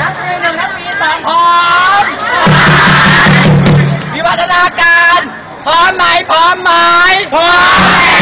นักเรียนหนึ่งนักเรียนสองพร้อมวิวัฒนาการ พร้อมไหมพร้อมไหมพร้อม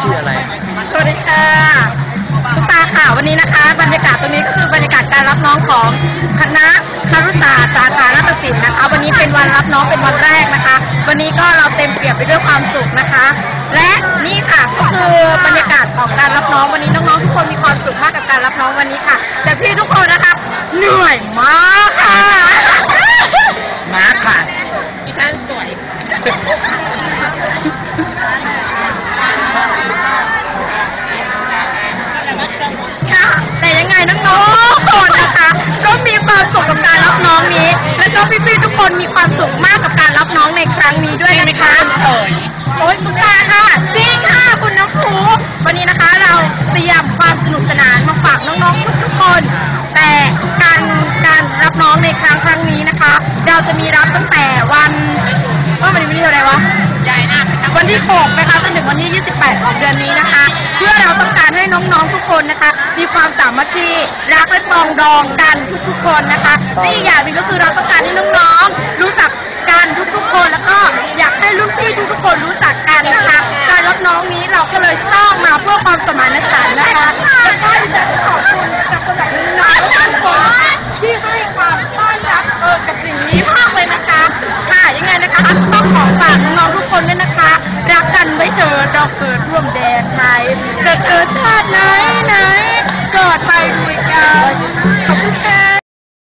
ชื่ออะไร สวัสดีค่ะทุกตาค่ะวันนี้นะคะ บรรยากาศตรงนี้ก็คือบรรยากาศการรับน้องของคณะคารุศาสตร์สาขานาฏศิลป์นะคะ วันนี้เป็นวันรับน้องเป็นวันแรกนะคะ วันนี้ก็เราเต็มเปี่ยมไปด้วยความสุขนะคะ และนี่ค่ะก็คือบรรยากาศของการรับน้องวันนี้น้องๆทุกคนมีความสุขมากกับการรับน้องวันนี้ค่ะ แต่พี่ทุกคนนะคะเหนื่อยมากค่ะม้าค่ะดิฉันสวย ความสุขกับการรับน้องนี้ และก็พี่ๆทุกคนมีความสุขมากกับการรับน้องในครั้งนี้ด้วยนะคะเอ่ยโอ๊ยตุ๊กตาค่ะจริงค่ะคุณน้ำพูวันนี้นะคะเราเตรียมความสนุกสนานมาฝากน้องๆทุกๆคน แต่การการรับน้องในครั้งครั้งนี้นะคะ เราจะมีรับตั้งแต่วันว่าวันนี้วันที่เท่าไหร่วะใหญ่นะวันที่6นะคะจนถึงวันที่ 28 ของเดือนนี้นะคะ คนนะคะ มีความสามัคคีรักและปรองดองกันทุกๆคนนะคะและอีกอย่างหนึงก็คือเราต้องการให้น้องๆรู้จักกันทุกๆคนแล้วก็อยากให้รุ่นพี่ทุกๆคนรู้จักกันนะคะ การรับน้องนี้เราก็เลยสร้างมาเพื่อความสมานฉันท์นะคะแล้วก็อยากจะขอบคุณกับคนแบบน้องทุกคนที่ให้ความต้อนรับเออกับสิ่งนี้มากเลยนะคะ ค่ะยังไงนะคะต้องขอฝากน้องๆทุกคนด้วยนะคะ กันไว้เถิดเราเกิดร่วมแดนไทยจะเกิดชาติไหนไหนกอดไปด้วยกันขอบคุณค่ะ